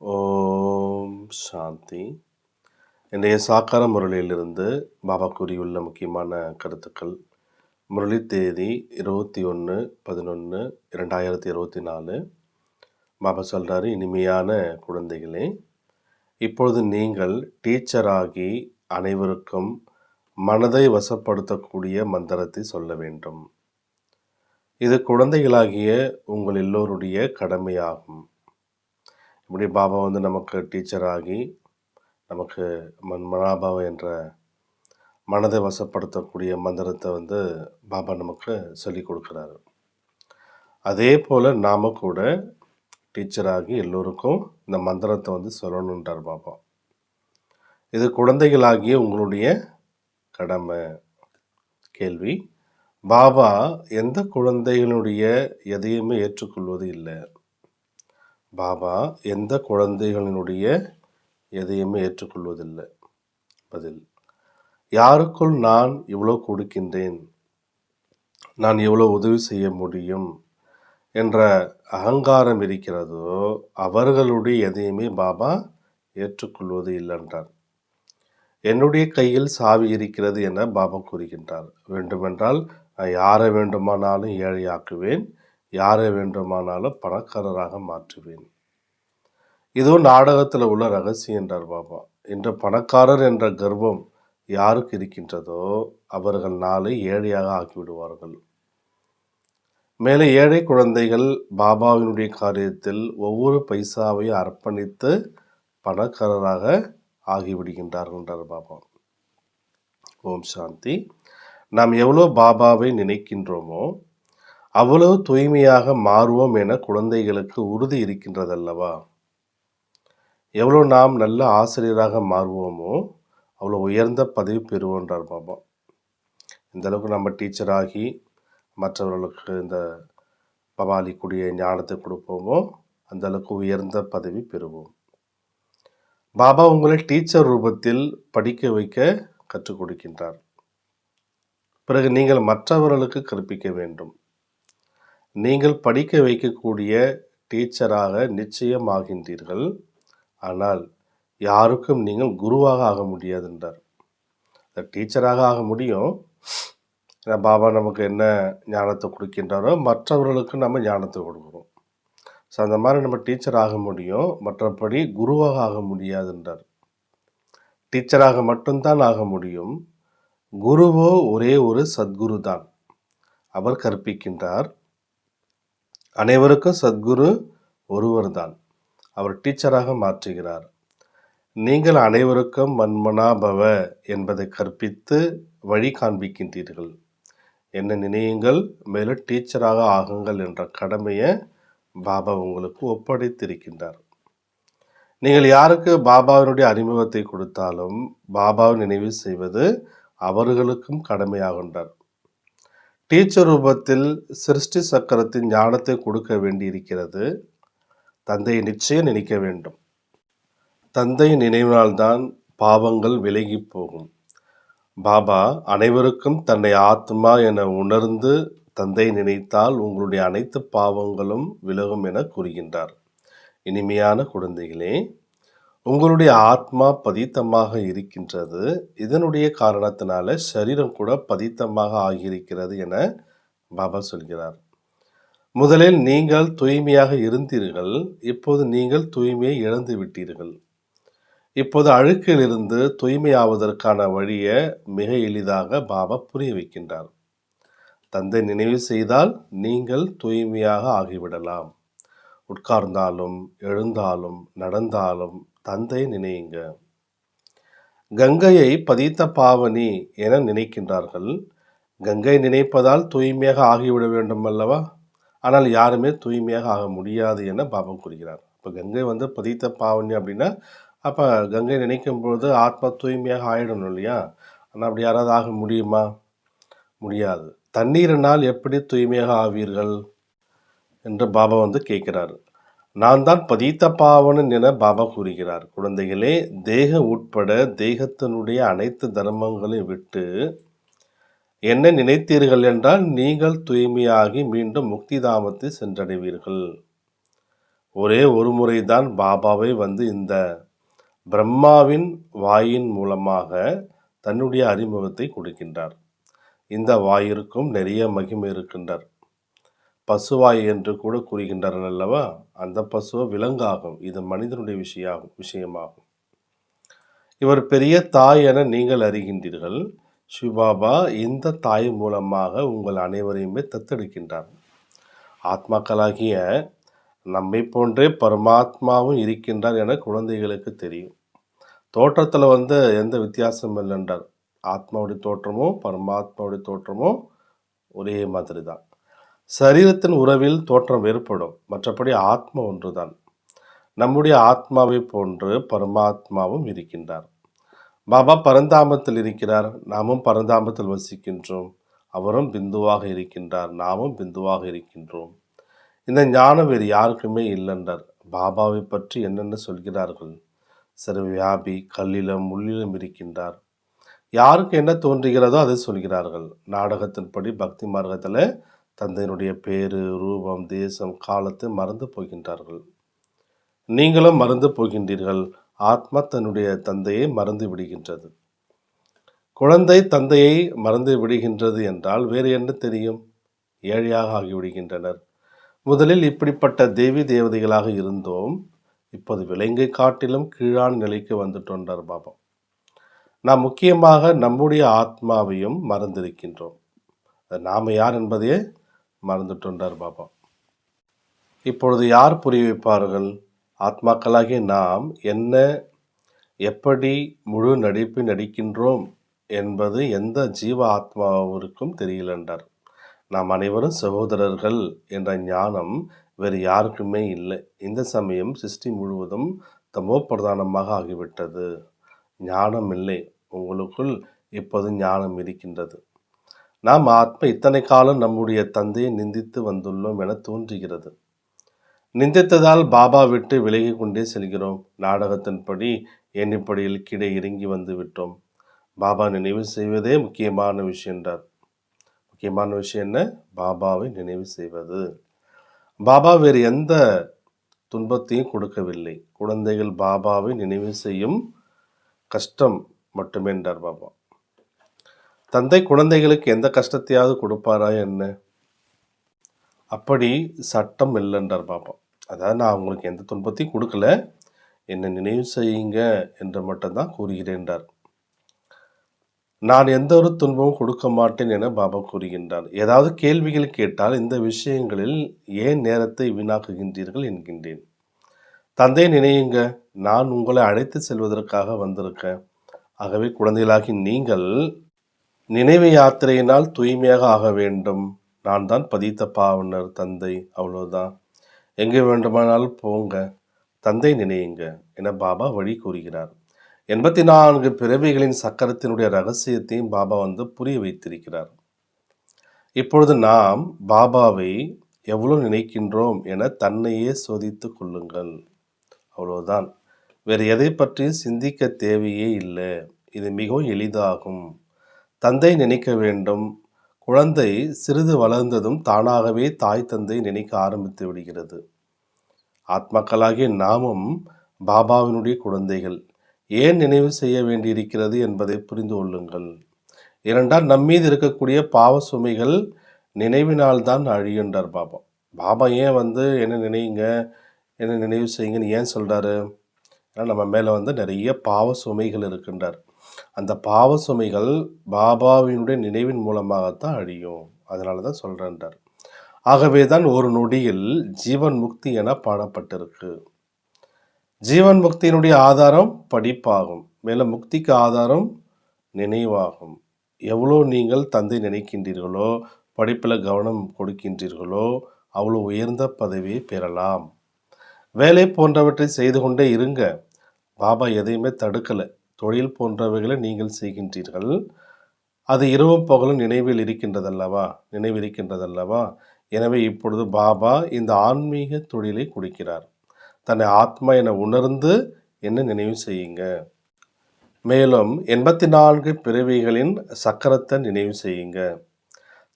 ஓம் சாந்தி. இன்றைய சாக்கார முரளியிலிருந்து பாபா கூறியுள்ள முக்கியமான கருத்துக்கள். முரளி தேதி இருபத்தி ஒன்று பதினொன்று இரண்டாயிரத்தி இருபத்தி நாலு. பாபா சொல்கிறாரு இனிமையான குழந்தைகளே இப்பொழுது நீங்கள் டீச்சராகி அனைவருக்கும் மனதை வசப்படுத்தக்கூடிய மந்திரத்தை சொல்ல வேண்டும். இது குழந்தைகளாகிய உங்கள் எல்லோருடைய கடமையாகும். இப்படி பாபா வந்து நமக்கு டீச்சராகி நமக்கு மன்மனாபாவ என்ற மனதை வசப்படுத்தக்கூடிய மந்திரத்தை வந்து பாபா நமக்கு சொல்லிக் கொடுக்குறாரு. அதே போல் நாம் கூட டீச்சராகி எல்லோருக்கும் இந்த மந்திரத்தை வந்து சொல்லணுன்றார் பாபா. இது குழந்தைகளாகிய உங்களுடைய கடமை. கேள்வி. பாபா எந்த குழந்தைகளுடைய எதையுமே ஏற்றுக்கொள்வது இல்லை. பாபா எந்த குழந்தைகளினுடைய எதையுமே ஏற்றுக்கொள்வதில்லை. பதில் யாருக்குள் நான் இவ்வளோ கொடுக்கின்றேன்? நான் எவ்வளோ உதவி செய்ய முடியும்? என்ற அகங்காரம் இருக்கிறதோ அவர்களுடைய எதையுமே பாபா ஏற்றுக்கொள்வது இல்லைன்றார் என்னுடைய கையில் சாவி இருக்கிறது என பாபா கூறுகின்றார். வேண்டுமென்றால் நான் யாரை வேண்டுமானாலும் ஏழையாக்குவேன். யாரை வேண்டுமானாலும் பணக்காரராக மாற்றுவேன். இதோ நாடகத்தில் உள்ள ரகசியம் என்றார் பாபா. இன்று பணக்காரர் என்ற கர்வம் யாருக்கு இருக்கின்றதோ அவர்கள் நாளை ஏழையாக ஆக்கிவிடுவார்கள். மேலே ஏழை குழந்தைகள் பாபாவினுடைய காரியத்தில் ஒவ்வொரு பைசாவையும் அர்ப்பணித்து பணக்காரராக ஆகிவிடுகின்றார்கள் என்றார் பாபா. ஓம் சாந்தி. நாம் எவ்வளோ பாபாவை நினைக்கின்றோமோ அவ்வளவு தூய்மையாக மாறுவோம் என குழந்தைகளுக்கு உறுதி இருக்கின்றதல்லவா? எவ்வளோ நாம் நல்ல ஆசிரியராக மாறுவோமோ அவ்வளோ உயர்ந்த பதவி பெறுவோன்றார் பாபா. இந்த அளவுக்கு நம்ம டீச்சராகி மற்றவர்களுக்கு இந்த பவாலிக்குடிய ஞானத்தை கொடுப்போமோ அந்த அளவுக்கு உயர்ந்த பதவி பெறுவோம். பாபா உங்களை டீச்சர் ரூபத்தில் படிக்க வைக்க கற்றுக் கொடுக்கின்றார். பிறகு நீங்கள் மற்றவர்களுக்கு கற்பிக்க வேண்டும். நீங்கள் படிக்க வைக்கக்கூடிய டீச்சராக நிச்சயமாகின்றீர்கள். ஆனால் யாருக்கும் நீங்கள் குருவாக ஆக முடியாது என்றார் டீச்சராக ஆக முடியும். பாபா நமக்கு என்ன ஞானத்தை கொடுக்கின்றாரோ மற்றவர்களுக்கு நம்ம ஞானத்தை கொடுக்குறோம். ஸோ அந்த மாதிரி நம்ம டீச்சர் ஆக முடியும். மற்றபடி குருவாக ஆக முடியாது என்றார் டீச்சராக மட்டும்தான் ஆக முடியும். குருவோ ஒரே ஒரு சத்குரு தான். அவர் கற்பிக்கின்றார். அனைவருக்கும் சத்குரு ஒருவர் தான் அவர் டீச்சராக மாற்றுகிறார். நீங்கள் அனைவருக்கும் மன்மனாபவ என்பதை கற்பித்து வழி காண்பிக்கின்றீர்கள். என்ன நினையுங்கள் மேலும் டீச்சராக ஆகுங்கள் என்ற கடமையை பாபா உங்களுக்கு ஒப்படைத்திருக்கின்றார். நீங்கள் யாருக்கு பாபாவினுடைய அறிமுகத்தை கொடுத்தாலும் பாபாவை நினைவு செய்வது அவர்களுக்கும் கடமையாகின்றார் டீச்சர் ரூபத்தில் சிருஷ்டி சக்கரத்தின் ஞானத்தை கொடுக்க வேண்டியிருக்கிறது. தந்தையை நிச்சயம் நினைக்க வேண்டும். தந்தை நினைவினால்தான் பாவங்கள் விலகி போகும். பாபா அனைவருக்கும் தன்னை ஆத்மா என உணர்ந்து தந்தை நினைத்தால் உங்களுடைய அனைத்து பாவங்களும் விலகும் என கூறுகின்றார். இனிமையான குழந்தைகளே உங்களுடைய ஆத்மா பதித்தமாக இருக்கின்றது. இதனுடைய காரணத்தினால சரீரம் கூட பதித்தமாக ஆகியிருக்கிறது என பாபா சொல்கிறார். முதலில் நீங்கள் தூய்மையாக இருந்தீர்கள். இப்போது நீங்கள் தூய்மையை இழந்து விட்டீர்கள். இப்போது அழுக்கிலிருந்து தூய்மையாவதற்கான வழியை மிக எளிதாக பாபா புரிய வைக்கின்றார். தந்தை நினைவு செய்தால் நீங்கள் தூய்மையாக ஆகிவிடலாம். உட்கார்ந்தாலும் எழுந்தாலும் நடந்தாலும் தந்தை நினையுங்க. கங்கையை பதித்த பாவனி என நினைக்கின்றார்கள். கங்கை நினைப்பதால் தூய்மையாக ஆகிவிட வேண்டும் அல்லவா ஆனால் யாருமே தூய்மையாக ஆக முடியாது என பாபம் கூறுகிறார். இப்போ கங்கை வந்து பதித்த பாவனி அப்படின்னா அப்போ கங்கை நினைக்கும் பொழுது ஆத்மா தூய்மையாக ஆயிடணும் இல்லையா? ஆனால் அப்படி யாராவது ஆக முடியுமா? முடியாது. தண்ணீரினால் எப்படி தூய்மையாக ஆவீர்கள்? என்று பாபா வந்து கேட்கிறாரு. நான் தான் பதித்த பாவனன் என பாபா கூறுகிறார். குழந்தைகளே தேக உட்பட தேகத்தினுடைய அனைத்து தர்மங்களையும் விட்டு என்ன நினைத்தீர்கள் என்றால் நீங்கள் தூய்மையாகி மீண்டும் முக்தி தாமத்தை சென்றடைவீர்கள். ஒரே ஒரு முறை தான் பாபாவை வந்து இந்த பிரம்மாவின் வாயின் மூலமாக தன்னுடைய அறிமுகத்தை கொடுக்கின்றார். இந்த வாயிற்கும் நிறைய மகிமை இருக்கின்றார் பசுவாய் என்று கூட கூறுகின்றார்கள் அல்லவா? அந்த பசுவை விலங்காகும். இது மனிதனுடைய விஷயம் விஷயமாகும். இவர் பெரிய தாய் என நீங்கள் அறிகின்றீர்கள். சிவபாபா இந்த தாய் மூலமாக உங்கள் அனைவரையுமே தத்தெடுக்கின்றார். ஆத்மாக்களாகிய நம்மை போன்றே பரமாத்மாவும் இருக்கின்றார் என குழந்தைகளுக்கு தெரியும். தோற்றத்தில் வந்து எந்த வித்தியாசமும் இல்லைன்றார். ஆத்மாவுடைய தோற்றமும் பரமாத்மாவுடைய தோற்றமும் ஒரே மாதிரி தான் சரீரத்தின் உறவில் தோற்றம் வேறுபடும் மற்றபடி ஆத்மா ஒன்றுதான். நம்முடைய ஆத்மாவை போன்று பரமாத்மாவும் இருக்கின்றார். பாபா பரந்தாமத்தில் இருக்கிறார். நாமும் பரந்தாமத்தில் வசிக்கின்றோம். அவரும் பிந்துவாக இருக்கின்றார். நாமும் பிந்துவாக இருக்கின்றோம். இந்த ஞானம் வேறு யாருக்குமே இல்லைன்றார். பாபாவை பற்றி என்னென்ன சொல்கிறார்கள்? சிறு வியாபி கல்லிலும் முள்ளிலும் இருக்கின்றார். யாருக்கு என்ன தோன்றுகிறதோ அதை சொல்கிறார்கள். நாடகத்தின்படி பக்தி மார்க்கத்தில் தந்தையினுடைய பேரு ரூபம் தேசம் காலத்தை மறந்து போகின்றார்கள். நீங்களும் மறந்து போகின்றீர்கள். ஆத்மா தன்னுடைய தந்தையை மறந்து விடுகின்றது. குழந்தை தந்தையை மறந்து விடுகின்றது என்றால் வேறு என்ன தெரியும்? ஏழையாக ஆகிவிடுகின்றனர். முதலில் இப்படிப்பட்ட தேவி தேவதைகளாக இருந்தோம். இப்போது விலங்கை காட்டிலும் கீழான நிலைக்கு வந்துட்டோன்றார் பாபா நாம் முக்கியமாக நம்முடைய ஆத்மாவையும் மறந்திருக்கின்றோம். நாம் யார் என்பதையே மறந்துட்டோன்றார் பாபா இப்பொழுது யார் புரிய வைப்பார்கள்? ஆத்மாக்களாகிய நாம் என்ன எப்படி முழு நடிப்பு நடிக்கின்றோம் என்பது எந்த ஜீவ ஆத்மாவிற்கும் தெரியல என்றார் நாம் அனைவரும் சகோதரர்கள் என்ற ஞானம் வேறு யாருக்குமே இல்லை. இந்த சமயம் சிருஷ்டி முழுவதும் தமோ பிரதானமாக ஆகிவிட்டது. ஞானம் இல்லை. உங்களுக்குள் இப்போது ஞானம் இருக்கின்றது. நாம் ஆத்மா இத்தனை காலம் நம்முடைய தந்தையை நிந்தித்து வந்துள்ளோம் என தோன்றுகிறது. நிந்தித்ததால் பாபா விட்டு விலகி கொண்டே செல்கிறோம். நாடகத்தின்படி எண்ணிப்படியில் கீழே இறங்கி வந்து விட்டோம். பாபா நினைவு செய்வதே முக்கியமான விஷயம் என்றார். முக்கியமான விஷயம் என்ன? பாபாவை நினைவு செய்வது. பாபா வேறு எந்த துன்பத்தையும் கொடுக்கவில்லை. குழந்தைகள் பாபாவை நினைவு செய்யும் கஷ்டம் மட்டுமே என்றார் பாபா. தந்தை குழந்தைகளுக்கு எந்த கஷ்டத்தையாவது கொடுப்பாரா என்ன? அப்படி சட்டம் இல்லைன்றார் பாபா அதாவது நான் உங்களுக்கு எந்த துன்பத்தையும் கொடுக்கல. என்னை நினைவு செய்யுங்க என்று மட்டும்தான் கூறுகிறேன்றார். நான் எந்த ஒரு துன்பமும் கொடுக்க மாட்டேன் என பாபா கூறுகின்றார். ஏதாவது கேள்விகள் கேட்டால் இந்த விஷயங்களில் ஏன் நேரத்தை வீணாக்குகின்றீர்கள் என்கின்றேன். தந்தை நினையுங்க நான் உங்களை அழைத்து செல்வதற்காக வந்திருக்கேன். ஆகவே குழந்தைகளாகி நீங்கள் நினைவு யாத்திரையினால் தூய்மையாக ஆக வேண்டும். நான் தான் பதித்த பாவனர் தந்தை அவ்வளோதான் எங்கே வேண்டுமானாலும் போங்க. தந்தை நினையுங்க என பாபா வழி கூறுகிறார். எண்பத்தி நான்கு பிறவிகளின் சக்கரத்தினுடைய ரகசியத்தையும் பாபா வந்து புரிய வைத்திருக்கிறார். இப்பொழுது நாம் பாபாவை எவ்வளோ நினைக்கின்றோம் என தன்னையே சோதித்து கொள்ளுங்கள். அவ்வளோதான் வேறு எதை பற்றியும் சிந்திக்க தேவையே இல்லை. இது மிகவும் எளிதாகும். தந்தை நினைக்க வேண்டும். குழந்தை சிறிது வளர்ந்ததும் தானாகவே தாய் தந்தை நினைக்க ஆரம்பித்து விடுகிறது. ஆத்மாக்களாகிய நாமும் பாபாவினுடைய குழந்தைகள். ஏன் நினைவு செய்ய வேண்டியிருக்கிறது என்பதை புரிந்து கொள்ளுங்கள். இரண்டால் நம்மீது இருக்கக்கூடிய பாவ சுமைகள் நினைவினால் தான் அழியுன்றார் பாபா. பாபா ஏன் வந்து என்ன நினைங்க என்ன நினைவு செய்யுங்கன்னு ஏன் சொல்கிறாரு ஏன்னா நம்ம மேலே வந்து நிறைய பாவ சுமைகள் இருக்கின்றார். அந்த பாவ சுமைகள் பாபாவினுடைய நினைவின் மூலமாகத்தான் அழியும். அதனால தான் சொல்கிறேன்றார் ஆகவே தான் ஒரு நொடியில் ஜீவன் முக்தி என பாடப்பட்டிருக்கு. ஜீவன் முக்தியினுடைய ஆதாரம் படிப்பாகும். மேலும் முக்திக்கு ஆதாரம் நினைவாகும். எவ்வளோ நீங்கள் தந்தை நினைக்கின்றீர்களோ படிப்பில் கவனம் கொடுக்கின்றீர்களோ அவ்வளோ உயர்ந்த பதவியை பெறலாம். வேலை போன்றவற்றை செய்து கொண்டே இருங்க. பாபா எதையுமே தடுக்கலை. தொழில் போன்றவைகளை நீங்கள் செய்கின்றீர்கள். அது இரவும் பகலும் நினைவில் இருக்கின்றதல்லவா? நினைவில் இருக்கின்றதல்லவா? எனவே இப்பொழுது பாபா இந்த ஆன்மீக தொழிலை கொடுக்கிறார். தன்னை ஆத்மா என உணர்ந்து என்ன நினைவு செய்யுங்க. மேலும் எண்பத்தி நான்கு பிறவிகளின் சக்கரத்தை நினைவு செய்யுங்க.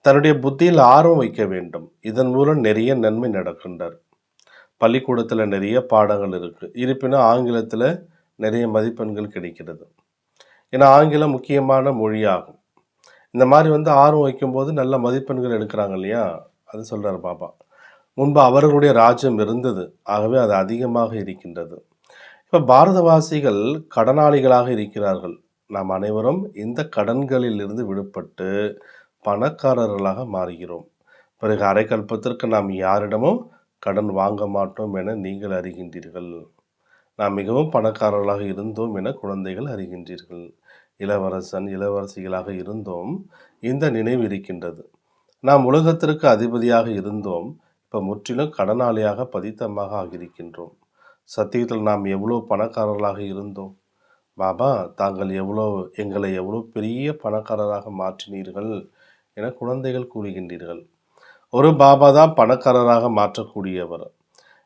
தன்னுடைய புத்தியில் ஆர்வம் வைக்க வேண்டும். இதன் மூலம் நிறைய நன்மை நடக்கின்றார் பள்ளிக்கூடத்தில் நிறைய பாடங்கள் இருக்குது இருப்பினும் ஆங்கிலத்தில் நிறைய மதிப்பெண்கள் கிடைக்கிறது. ஏன்னா ஆங்கிலம் முக்கியமான மொழியாகும். இந்த மாதிரி வந்து ஆர்வம் வைக்கும்போது நல்ல மதிப்பெண்கள் எடுக்கிறாங்க இல்லையா? அது சொல்கிறார் பாபா முன்பு அவர்களுடைய ராஜ்யம் இருந்தது. ஆகவே அது அதிகமாக இருக்கின்றது. இப்போ பாரதவாசிகள் கடனாளிகளாக இருக்கிறார்கள். நாம் அனைவரும் இந்த கடன்களில் இருந்து விடுபட்டு பணக்காரர்களாக மாறுகிறோம். பிறகு அரைக்கல்பத்திற்கு நாம் யாரிடமும் கடன் வாங்க மாட்டோம் என நீங்கள் அறிகின்றீர்கள். நாம் மிகவும் பணக்காரர்களாக இருந்தோம் என குழந்தைகள் அறிகின்றீர்கள். இளவரசன் இளவரசிகளாக இருந்தோம். இந்த நினைவு இருக்கின்றது. நாம் உலகத்திற்கு அதிபதியாக இருந்தோம். இப்போ முற்றிலும் கடனாளியாக பதித்தமாக ஆகியிருக்கின்றோம். சத்தியத்தில் நாம் எவ்வளோ பணக்காரர்களாக இருந்தோம். பாபா தாங்கள் எவ்வளோ எங்களை எவ்வளோ பெரிய பணக்காரராக மாற்றினீர்கள் என குழந்தைகள் கூறுகின்றீர்கள். ஒரு பாபா தான் பணக்காரராக மாற்றக்கூடியவர்.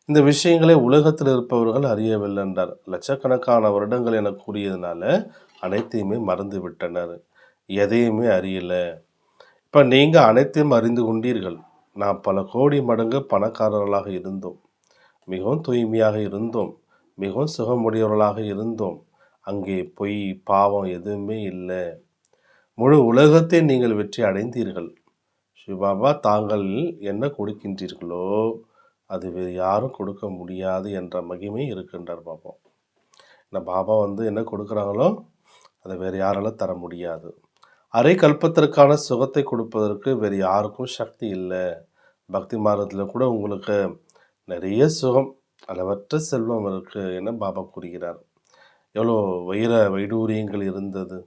இந்த விஷயங்களை உலகத்தில் இருப்பவர்கள் அறியவில்லை என்றார். லட்சக்கணக்கான வருடங்கள் என கூறியதுனால அனைத்தையுமே மறந்து விட்டனர். எதையுமே அறியலை. இப்போ நீங்கள் அனைத்தையும் அறிந்து கொண்டீர்கள். நான் பல கோடி மடங்கு பணக்காரர்களாக இருந்தோம். மிகவும் தூய்மையாக இருந்தோம். மிகவும் சுகமுடையவர்களாக இருந்தோம். அங்கே பொய் பாவம் எதுவுமே இல்லை. முழு உலகத்தை நீங்கள் வெற்றி அடைந்தீர்கள். சிவபாபா தாங்கள் என்ன கொடுக்கின்றீர்களோ அது வேறு யாரும் கொடுக்க முடியாது என்ற மகிமை இருக்கின்றார் பாபா இந்த பாபா வந்து என்ன கொடுக்குறாங்களோ அதை வேறு யாராலும் தர முடியாது. அரை கல்பத்திற்கான சுகத்தை கொடுப்பதற்கு வேறு யாருக்கும் சக்தி இல்லை. பக்தி மார்க்கத்தில் கூட உங்களுக்கு நிறைய சுகம் அளவற்ற செல்வம் இருக்குது என பாபா கூறுகிறார். எவ்வளோ வைர வைடூரியங்கள் இருந்தது.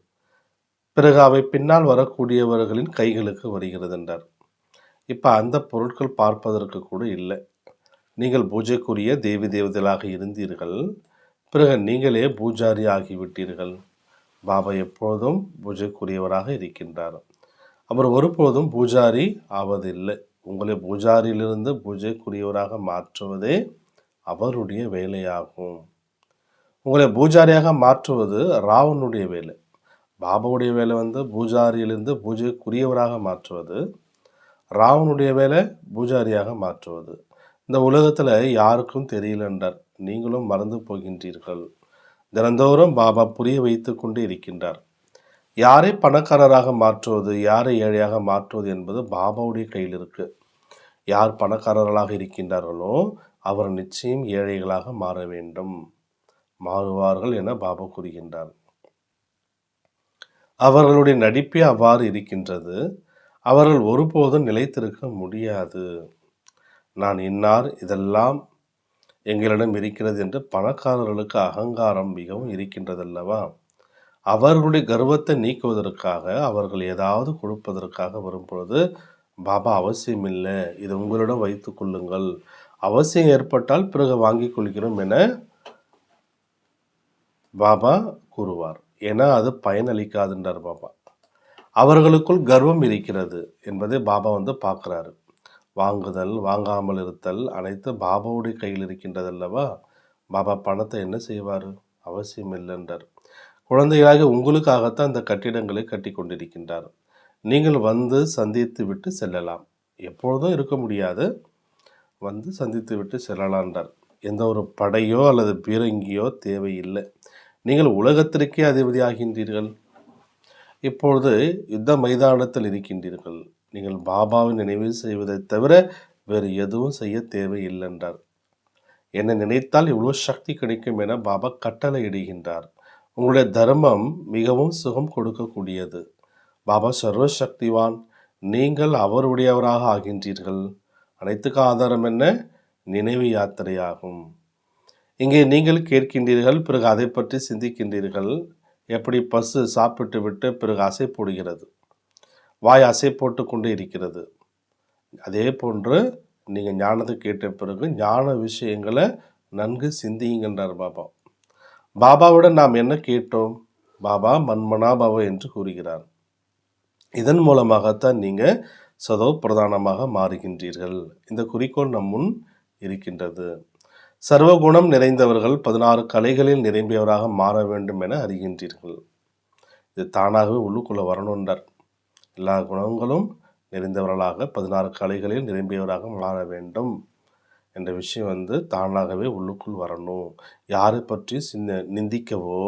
பிறகு அவை பின்னால் வரக்கூடியவர்களின் கைகளுக்கு வருகிறது என்றார். இப்போ அந்த பொருட்கள் பார்ப்பதற்கு கூட இல்லை. நீங்கள் பூஜைக்குரிய தேவி தேவதைகளாக இருந்தீர்கள். பிறகு நீங்களே பூஜாரி ஆகிவிட்டீர்கள். பாபா எப்பொழுதும் பூஜைக்குரியவராக இருக்கின்றார். அவர் ஒருபோதும் பூஜாரி ஆவதில்லை. உங்களை பூஜாரியிலிருந்து பூஜைக்குரியவராக மாற்றுவதே அவருடைய வேலையாகும். உங்களை பூஜாரியாக மாற்றுவது ராவனுடைய வேலை. பாபாவுடைய வேலை வந்து பூஜாரியிலிருந்து பூஜைக்குரியவராக மாற்றுவது ராவனுடைய வேலை பூஜாரியாக மாற்றுவது. இந்த உலகத்தில் யாருக்கும் தெரியல என்றார். நீங்களும் மறந்து போகின்றீர்கள். தினந்தோறும் பாபா புரிய வைத்து கொண்டு இருக்கின்றார். யாரை பணக்காரராக மாற்றுவது யாரை ஏழையாக மாற்றுவது என்பது பாபாவுடைய கையில் இருக்கு. யார் பணக்காரர்களாக இருக்கின்றார்களோ அவர் நிச்சயம் ஏழைகளாக மாற வேண்டும். மாறுவார்கள் என பாபா கூறுகின்றார். அவர்களுடைய நடிப்பே அவ்வாறு இருக்கின்றது. அவர்கள் ஒருபோதும் நிலைத்திருக்க முடியாது. நான் இன்னார் இதெல்லாம் எங்களிடம் இருக்கிறது என்று பணக்காரர்களுக்கு அகங்காரம் மிகவும் இருக்கின்றதல்லவா? அவர்களுடைய கர்வத்தை நீக்குவதற்காக அவர்கள் ஏதாவது கொடுப்பதற்காக வரும்பொழுது பாபா அவசியம் இல்லை இது உங்களிடம் வைத்து கொள்ளுங்கள். அவசியம் ஏற்பட்டால் பிறகு வாங்கிக் கொள்கிறோம் என பாபா கூறுவார். ஏன்னா அது பயனளிக்காதுன்றார் பாபா. அவர்களுக்குள் கர்வம் இருக்கிறது என்பதை பாபா வந்து பார்க்குறாரு. வாங்குதல் வாங்காமல் இருத்தல் அனைத்து பாபாவுடைய கையில் இருக்கின்றதல்லவா? பாபா பணத்தை என்ன செய்வார்? அவசியம் இல்லைன்றார். குழந்தைகளாக உங்களுக்காகத்தான் இந்த கட்டிடங்களை கட்டி கொண்டிருக்கின்றார். நீங்கள் வந்து சந்தித்து விட்டு செல்லலாம். எப்பொழுதும் இருக்க முடியாது. வந்து சந்தித்து விட்டு செல்லலான்றார். எந்த ஒரு படையோ அல்லது பீரங்கியோ தேவையில்லை. நீங்கள் உலகத்திற்கே அதிபதி ஆகின்றீர்கள் இப்பொழுது யுத்த மைதானத்தில் இருக்கின்றீர்கள். நீங்கள் பாபாவை நினைவு செய்வதைத் தவிர வேறு எதுவும் செய்ய தேவையில்லை என்றார். என்னை நினைத்தால் இவ்வளோ சக்தி கிடைக்கும் என பாபா கட்டளை இடுகின்றார் உங்களுடைய தர்மம் மிகவும் சுகம் கொடுக்கக்கூடியது. பாபா சர்வசக்திவான். நீங்கள் அவருடையவராக ஆகின்றீர்கள். அனைத்துக்கும் ஆதாரம் என்ன? நினைவு யாத்திரையாகும். இங்கே நீங்கள் கேட்கின்றீர்கள் பிறகு அதை பற்றி சிந்திக்கின்றீர்கள். எப்படி பசு சாப்பிட்டு விட்டு பிறகு அசை போடுகிறது வாய் அசை போட்டு கொண்டு இருக்கிறது. அதே போன்று நீங்கள் ஞானத்தை கேட்ட பிறகு ஞான விஷயங்களை நன்கு சிந்தியுங்கன்றார் பாபா. பாபாவிடம் நாம் என்ன கேட்டோம்? பாபா மன்மனா பாபா என்று கூறுகிறார். இதன் மூலமாகத்தான் நீங்கள் சதோ பிரதானமாக மாறுகின்றீர்கள். இந்த குறிக்கோள் நம் முன் இருக்கின்றது. சர்வகுணம் நிறைந்தவர்கள் பதினாறு கலைகளில் நிரம்பியவராக மாற வேண்டும் என அறிகின்றீர்கள். இது தானாகவே உள்ளுக்குள்ளே வரணுன்றார் எல்லா குணங்களும் நிறைந்தவர்களாக பதினாறு கலைகளில் நிரம்பியவராக மாற வேண்டும் என்ற விஷயம் வந்து தானாகவே உள்ளுக்குள் வரணும். யாரை பற்றியும் சின்ன நிந்திக்கவோ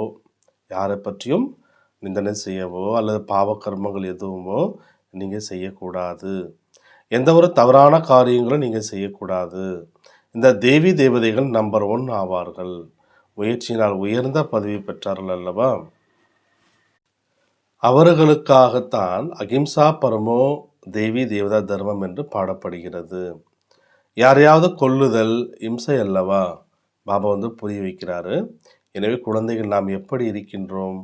யாரை பற்றியும் நிந்தனை செய்யவோ அல்லது பாவக்கர்மங்கள் எதுவுமோ நீங்கள் செய்யக்கூடாது. எந்த ஒரு தவறான காரியங்களும் நீங்கள் செய்யக்கூடாது. இந்த தேவி தேவதைகள் நம்பர் ஒன் ஆவார்கள். முயற்சியினால் உயர்ந்த பதவி பெற்றார்கள் அல்லவா? அவர்களுக்காகத்தான் அகிம்சா பரமோ தேவி தேவதா தர்மம் என்று பாடப்படுகிறது. யாரையாவது கொல்லுதல் இம்சை அல்லவா? பாபா வந்து புரிய வைக்கிறாரு. எனவே குழந்தைகள் நாம் எப்படி இருக்கின்றோம்?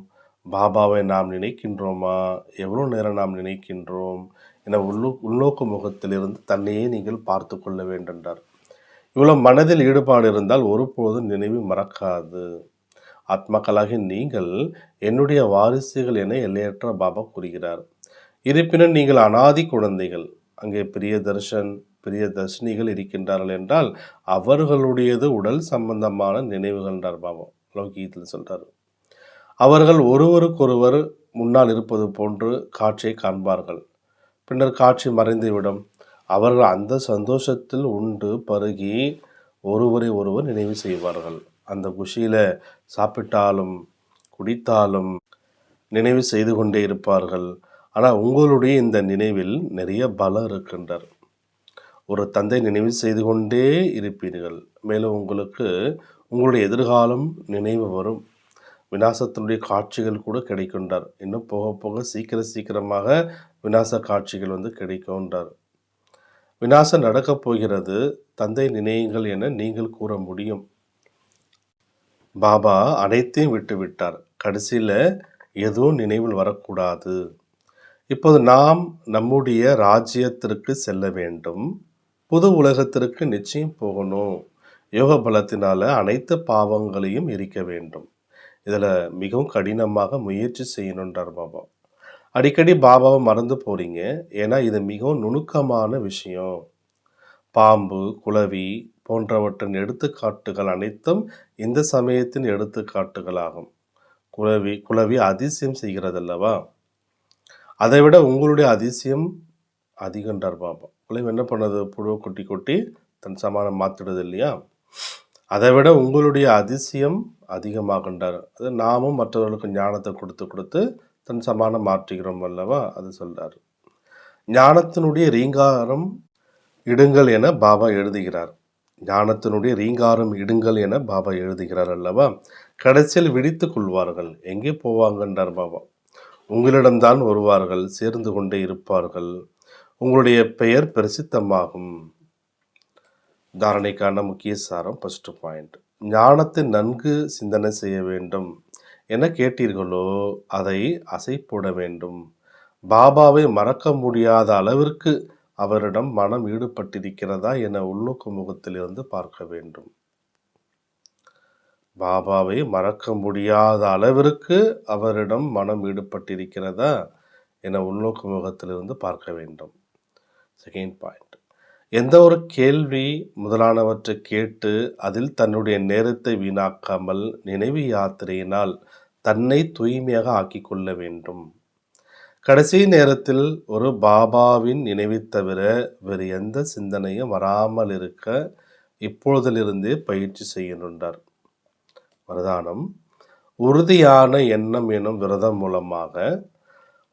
பாபாவை நாம் நினைக்கின்றோமா? எவ்வளோ நேரம் நாம் நினைக்கின்றோம்? என உள்ளு உள்நோக்கு முகத்திலிருந்து தன்னையே நீங்கள் பார்த்து கொள்ள வேண்டென்றார் இவ்வளோ மனதில் ஈடுபாடு இருந்தால் ஒருபோதும் நினைவு மறக்காது. ஆத்மாக்களாகி நீங்கள் என்னுடைய வாரிசுகள் என எல்லையற்ற பாபா கூறுகிறார். இருப்பினும் நீங்கள் அனாதி குழந்தைகள். அங்கே பிரிய தர்ஷன் பிரிய தர்ஷினிகள் இருக்கின்றார்கள் என்றால் அவர்களுடையது உடல் சம்பந்தமான நினைவுகள் என்றார் பாபா. லௌகீகத்தில் சொல்கிறார் அவர்கள் ஒருவருக்கொருவர் முன்னால் இருப்பது போன்று காட்சியை காண்பார்கள். பின்னர் காட்சி மறைந்துவிடும். அவர்கள் அந்த சந்தோஷத்தில் உண்டு பருகி ஒருவரை ஒருவர் நினைவு செய்வார்கள். அந்த குஷியில் சாப்பிட்டாலும் குடித்தாலும் நினைவு செய்து கொண்டே இருப்பார்கள். ஆனால் உங்களுடைய இந்த நினைவில் நிறைய பலம் இருக்கின்றார் ஒரு தந்தை நினைவு செய்து கொண்டே இருப்பீர்கள். மேலும் உங்களுக்கு உங்களுடைய எதிர்காலம் நினைவு வரும். விநாசத்தினுடைய காட்சிகள் கூட கிடைக்கின்றார். இன்னும் போக போக சீக்கிர சீக்கிரமாக விநாச காட்சிகள் வந்து கிடைக்கும்ன்றார் விநாசம் நடக்கப் போகிறது. தந்தை நினையுங்கள் என நீங்கள் கூற முடியும். பாபா அனைத்தையும் விட்டு விட்டார் கடைசியில் எதுவும் நினைவில் வரக்கூடாது. இப்போது நாம் நம்முடைய ராஜ்யத்திற்கு செல்ல வேண்டும். புது உலகத்திற்கு நிச்சயம் போகணும். யோக பலத்தினால் அனைத்து பாவங்களையும் எரிக்க வேண்டும். இதில் மிகவும் கடினமாக முயற்சி செய்யணுன்றார் பாபா. அடிக்கடி பாபாவை மறந்து போகிறீங்க ஏன்னா இது மிகவும் நுணுக்கமான விஷயம். பாம்பு குளவி போன்றவற்றின் எடுத்துக்காட்டுகள் அனைத்தும் இந்த சமயத்தின் எடுத்துக்காட்டுகளாகும். குலவி குலவி அதிசயம் செய்கிறதல்லவா? அதைவிட உங்களுடைய அதிசயம் அதிகன்றார் பாபா. குலவி என்ன பண்ணது? புழுவை கொட்டி கொட்டி தன் சமானம் மாற்றிடுது இல்லையா? அதை விட உங்களுடைய அதிசயம் அதிகமாகின்றார். அது நாமும் மற்றவர்களுக்கு ஞானத்தை கொடுத்து கொடுத்து தன் சமானம் மாற்றுகிறோம் அல்லவா? அது சொல்றார். ஞானத்தினுடைய ரீங்காரம் இடுங்கள் என பாபா எழுதுகிறார். ஞானத்தினுடைய ரீங்காரம் இடுங்கள் என பாபா எழுதுகிறார் அல்லவா? கடைசியில் விழித்து கொள்வார்கள். எங்கே போவாங்கன்றார் பாபா. உங்களிடம்தான் வருவார்கள். சேர்ந்து கொண்டே இருப்பார்கள். உங்களுடைய பெயர் பிரசித்தமாகும். தாரணைக்கான முக்கிய சாரம் ஃபஸ்ட்டு பாயிண்ட் ஞானத்தை நன்கு சிந்தனை செய்ய வேண்டும். என கேட்டீர்களோ அதை அசை போட வேண்டும். பாபாவை மறக்க முடியாத அளவிற்கு அவரிடம் மனம் ஈடுபட்டிருக்கிறதா என உள்நோக்கு முகத்திலிருந்து பார்க்க வேண்டும். பாபாவை மறக்க முடியாத அளவிற்கு அவரிடம் மனம் ஈடுபட்டிருக்கிறதா என உள்நோக்கு முகத்திலிருந்து பார்க்க வேண்டும். செகண்ட் பாயிண்ட் எந்த ஒரு கேள்வி முதலானவற்றை கேட்டு அதில் தன்னுடைய நேரத்தை வீணாக்காமல் நினைவு யாத்திரையினால் தன்னை தூய்மையாக ஆக்கிக்கொள்ள வேண்டும். கடைசி நேரத்தில் ஒரு பாபாவின் நினைவை தவிர வேறு எந்த சிந்தனையும் வராமல் இருக்க இப்பொழுதிலிருந்தே பயிற்சி செய்யணுன்றார் வரதானம் உறுதியான எண்ணம் எனும் விரதம் மூலமாக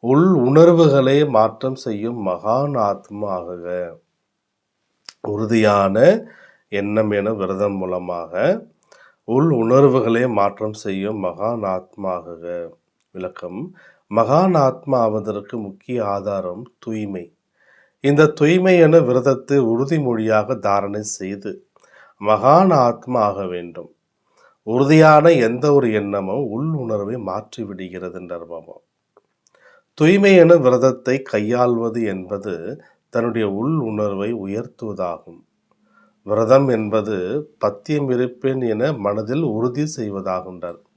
உள் உணர்வுகளை மாற்றம் செய்யும் மகான் ஆத்மா ஆகுக. உறுதியான எண்ணம் எனும் விரதம் மூலமாக உள் உணர்வுகளை மாற்றம் செய்யும் மகான் ஆத்மாகுக விளக்கம் மகான் ஆத்மாவதற்கு முக்கிய ஆதாரம் தூய்மை. இந்த தூய்மை என விரதத்தை உறுதிமொழியாக தாரணை செய்து மகான் ஆத்மா ஆக வேண்டும். உறுதியான எந்த ஒரு எண்ணமும் உள் உணர்வை மாற்றிவிடுகிறது விடுகிறது தூய்மை என விரதத்தை கையாள்வது என்பது தன்னுடைய உள் உணர்வை உயர்த்துவதாகும். விரதம் என்பது பத்தியம் இருப்பேன் என மனதில் உறுதி செய்வதாகின்றார்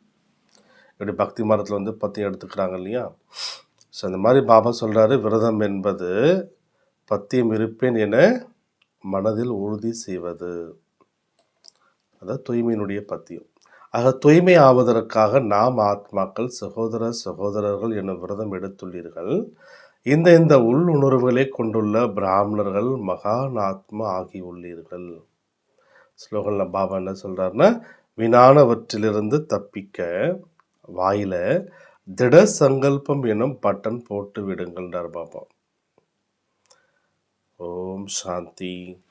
இப்படி பக்தி மரத்தில் வந்து பத்தியம் எடுத்துக்கிறாங்க இல்லையா? ஸோ அந்த மாதிரி பாபா சொல்கிறாரு விரதம் என்பது பத்தியம் இருப்பேன் என மனதில் உறுதி செய்வது. அதான் தூய்மையினுடைய பத்தியம். ஆக தூய்மை ஆவதற்காக நாம் ஆத்மாக்கள் சகோதர சகோதரர்கள் என விரதம் எடுத்துள்ளீர்கள். இந்த இந்த உள் உணர்வுகளை கொண்டுள்ள பிராமணர்கள் மகான் ஆத்மா ஆகியுள்ளீர்கள் ஸ்லோகனில் பாபா என்ன சொல்கிறாருன்னா வினானவற்றிலிருந்து தப்பிக்க வாயில் திட சங்கல்பம் எனும் பட்டன் போட்டு விடுங்கள்ன்றார் பாப்பா. ஓம் சாந்தி.